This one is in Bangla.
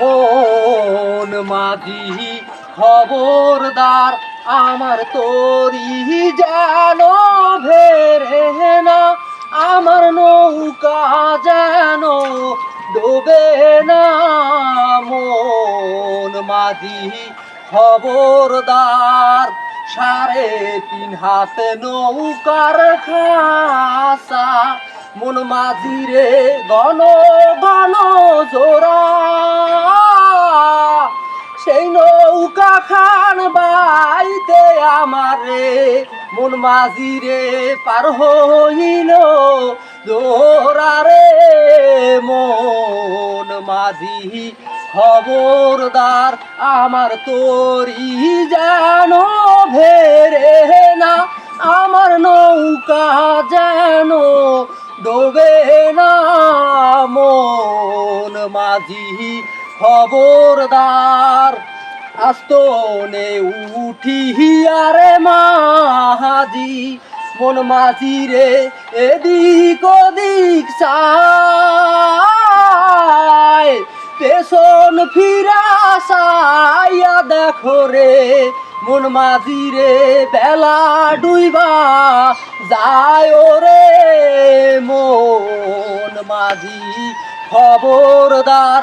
মন মাঝি খবরদার, আমার তরি যেন ভেরে না, আমার নৌকা যেন ডোবে না। মন মাঝি খবরদার, সাড়ে তিন হাতে নৌকার খাসা মন মাঝি রে, গণ গণ জোড়া খান বাইতে আমারে, মন মাঝি রে পার হইল দোরা রে মন মাঝি খবরদার আমার তোরি যেন ভেরে না, আমার নৌকা যেন ডোবে না। মন মাঝি খবরদার আস্তনে উঠিয়ারে মাহাজি, মন মাঝি রে, এদিক ওদিক চায় পেছন ফিরা সাইয়া দেখো রে, মন মাঝি রে, বেলা ডুইবা যায় রে মন মাঝি খবরদার